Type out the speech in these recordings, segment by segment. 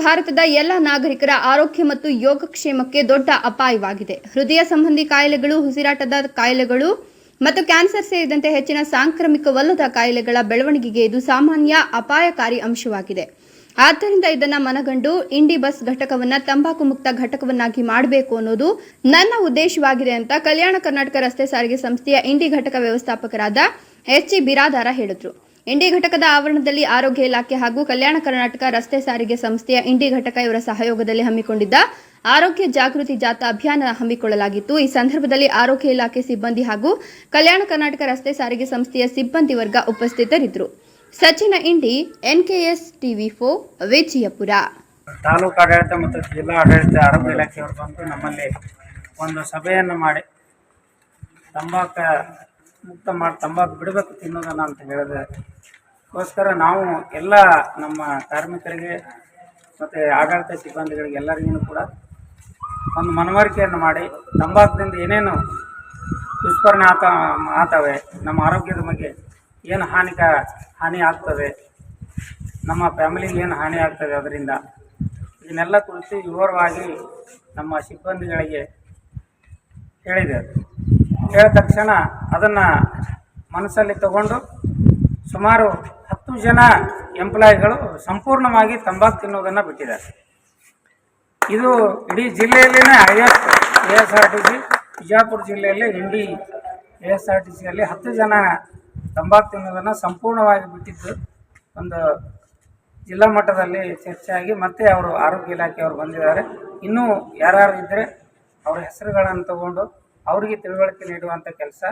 ಭಾರತದ ಎಲ್ಲ ನಾಗರಿಕರ ಆರೋಗ್ಯ ಮತ್ತು ಯೋಗಕ್ಷೇಮಕ್ಕೆ ದೊಡ್ಡ ಅಪಾಯವಾಗಿದೆ. ಹೃದಯ ಸಂಬಂಧಿ ಕಾಯಿಲೆಗಳು, ಉಸಿರಾಟದ ಕಾಯಿಲೆಗಳು ಮತ್ತು ಕ್ಯಾನ್ಸರ್ ಸೇರಿದಂತೆ ಹೆಚ್ಚಿನ ಸಾಂಕ್ರಾಮಿಕವಲ್ಲದ ಕಾಯಿಲೆಗಳ ಬೆಳವಣಿಗೆಗೆ ಇದು ಸಾಮಾನ್ಯ ಅಪಾಯಕಾರಿ ಅಂಶವಾಗಿದೆ. ಆದ್ದರಿಂದ ಇದನ್ನ ಮನಗಂಡು ಇಂಡಿ ಬಸ್ ಘಟಕವನ್ನ ತಂಬಾಕು ಮುಕ್ತ ಘಟಕವನ್ನಾಗಿ ಮಾಡಬೇಕು ಅನ್ನೋದು ನನ್ನ ಉದ್ದೇಶವಾಗಿದೆ ಅಂತ ಕಲ್ಯಾಣ ಕರ್ನಾಟಕ ರಸ್ತೆ ಸಾರಿಗೆ ಸಂಸ್ಥೆಯ ಇಂಡಿ ಘಟಕ ವ್ಯವಸ್ಥಾಪಕರಾದ ಎಚ್ ಜಿ ಬಿರಾದಾರ ಹೇಳಿದ್ರು. ಇಂಡಿ ಘಟಕದ ಆವರಣದಲ್ಲಿ ಆರೋಗ್ಯ ಇಲಾಖೆ ಹಾಗೂ ಕಲ್ಯಾಣ ಕರ್ನಾಟಕ ರಸ್ತೆ ಸಾರಿಗೆ ಸಂಸ್ಥೆಯ ಇಂಡಿ ಘಟಕ ಇವರ ಸಹಯೋಗದಲ್ಲಿ ಹಮ್ಮಿಕೊಂಡಿದ್ದ ಆರೋಗ್ಯ ಜಾಗೃತಿ ಜಾಥಾ ಅಭಿಯಾನ ಹಮ್ಮಿಕೊಳ್ಳಲಾಗಿತ್ತು. ಈ ಸಂದರ್ಭದಲ್ಲಿ ಆರೋಗ್ಯ ಇಲಾಖೆ ಸಿಬ್ಬಂದಿ ಹಾಗೂ ಕಲ್ಯಾಣ ಕರ್ನಾಟಕ ರಸ್ತೆ ಸಾರಿಗೆ ಸಂಸ್ಥೆಯ ಸಿಬ್ಬಂದಿ ವರ್ಗ ಉಪಸ್ಥಿತರಿದ್ದರು. ಸಚಿನ ಇಂಡಿ, ಎನ್ಕೆಎಸ್ ಟಿವಿ ಫೋ ವಿಜಯಪುರ ತಾಲೂಕು ಮತ್ತು ಜಿಲ್ಲಾ ಆಡಳಿತ ಆರೋಗ್ಯ ಇಲಾಖೆಯವರು ಬಂದು ನಮ್ಮಲ್ಲಿ ಒಂದು ಸಭೆಯನ್ನು ಮಾಡಿ ತಂಬಾಕ ಮುಕ್ತ ಮಾಡಿ ತಂಬಾಕು ಬಿಡಬೇಕು ತಿನ್ನೋದನ್ನ ಅಂತ ಹೇಳಿದೆ ಅದಕ್ಕೋಸ್ಕರ ನಾವು ಎಲ್ಲ ನಮ್ಮ ಕಾರ್ಮಿಕರಿಗೆ ಮತ್ತು ಆಡಳಿತ ಸಿಬ್ಬಂದಿಗಳಿಗೆ ಎಲ್ಲರಿಗೂ ಕೂಡ ಒಂದು ಮನವರಿಕೆಯನ್ನು ಮಾಡಿ, ತಂಬಾಕದಿಂದ ಏನೇನು ದುಷ್ಪರಿಣಾಮ ಆತ, ಆತವೆ, ನಮ್ಮ ಆರೋಗ್ಯದ ಬಗ್ಗೆ ಏನು ಹಾನಿಕ, ಹಾನಿ ಆಗ್ತದೆ, ನಮ್ಮ ಫ್ಯಾಮಿಲಿಗೆ ಏನು ಹಾನಿ ಆಗ್ತದೆ ಅದರಿಂದ, ಇದನ್ನೆಲ್ಲ ಕುರಿತು ವಿವರವಾಗಿ ನಮ್ಮ ಸಿಬ್ಬಂದಿಗಳಿಗೆ ಹೇಳಿದೆ. ಹೇಳಿದ ತಕ್ಷಣ ಅದನ್ನು ಮನಸ್ಸಲ್ಲಿ ತಗೊಂಡು ಸುಮಾರು ಹತ್ತು ಜನ ಎಂಪ್ಲಾಯಿಗಳು ಸಂಪೂರ್ಣವಾಗಿ ತಂಬಾಕು ತಿನ್ನೋದನ್ನು ಬಿಟ್ಟಿದ್ದಾರೆ. ಇದು ಇಡೀ ಜಿಲ್ಲೆಯಲ್ಲಿನೇ highest A S R T C Bijapur ಜಿಲ್ಲೆಯಲ್ಲಿ Indi A S R T ಸಿಯಲ್ಲಿ ಹತ್ತು ಜನ ತಂಬಾಕು ತಿನ್ನೋದನ್ನು ಸಂಪೂರ್ಣವಾಗಿ ಬಿಟ್ಟಿದ್ದು ಒಂದು ಜಿಲ್ಲಾ ಮಟ್ಟದಲ್ಲಿ ಚರ್ಚೆಯಾಗಿ ಮತ್ತೆ ಅವರು ಆರೋಗ್ಯ ಇಲಾಖೆಯವರು ಬಂದಿದ್ದಾರೆ. ಇನ್ನೂ ಯಾರ್ಯಾರು ಇದ್ದರೆ ಅವರ ಹೆಸರುಗಳನ್ನು ತಗೊಂಡು ಅವರಿಗೆ ತಿಳುವಳಿಕೆ ನೀಡುವಂಥ ಕೆಲಸ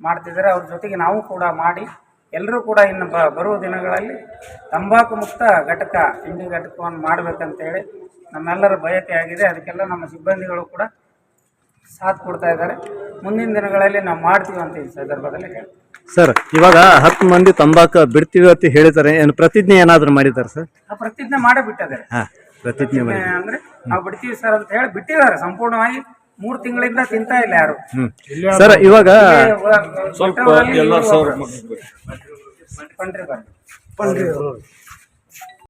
ಮಾಡ್ತಿದ್ದಾರೆ. ಅವ್ರ ಜೊತೆಗೆ ನಾವು ಕೂಡ ಮಾಡಿ ಎಲ್ಲರೂ ಕೂಡ ಇನ್ನು ಬ ಬರುವ ದಿನಗಳಲ್ಲಿ ತಂಬಾಕು ಮುಕ್ತ ಘಟಕ ಇಂಡಿ ಘಟಕವನ್ನು ಮಾಡಬೇಕಂತೇಳಿ ನಮ್ಮೆಲ್ಲರ ಬಯಕೆ ಆಗಿದೆ. ಅದಕ್ಕೆಲ್ಲ ನಮ್ಮ ಸಿಬ್ಬಂದಿಗಳು ಕೂಡ ಸಾಥ್ ಕೊಡ್ತಾ ಇದ್ದಾರೆ. ಮುಂದಿನ ದಿನಗಳಲ್ಲಿ ನಾವು ಮಾಡ್ತೀವಿ ಅಂತ ಈ ಸಂದರ್ಭದಲ್ಲಿ ಹೇಳ್ತೀವಿ ಸರ್ ಇವಾಗ ಹತ್ತು ಮಂದಿ ತಂಬಾಕು ಬಿಡ್ತೀವಿ ಅಂತ ಹೇಳಿದ್ದಾರೆ. ಏನು ಪ್ರತಿಜ್ಞೆ ಏನಾದರೂ ಮಾಡಿದ್ದಾರೆ ಸರ್? ಆ ಪ್ರತಿಜ್ಞೆ ಮಾಡೇ ಬಿಟ್ಟಿದ್ದಾರೆ. ಹಾ ಪ್ರತಿಜ್ಞೆ ಅಂದ್ರೆ ನಾವು ಬಿಡ್ತೀವಿ ಸರ್ ಅಂತ ಹೇಳಿ ಬಿಟ್ಟಿದ್ದಾರೆ. ಸಂಪೂರ್ಣವಾಗಿ ಮೂರು ತಿಂಗಳಿಂದ ತಿಂತಾ ಇಲ್ಲ ಯಾರು? ಸರ್ ಇವಾಗ ಸ್ವಲ್ಪ ಎಲ್ಲ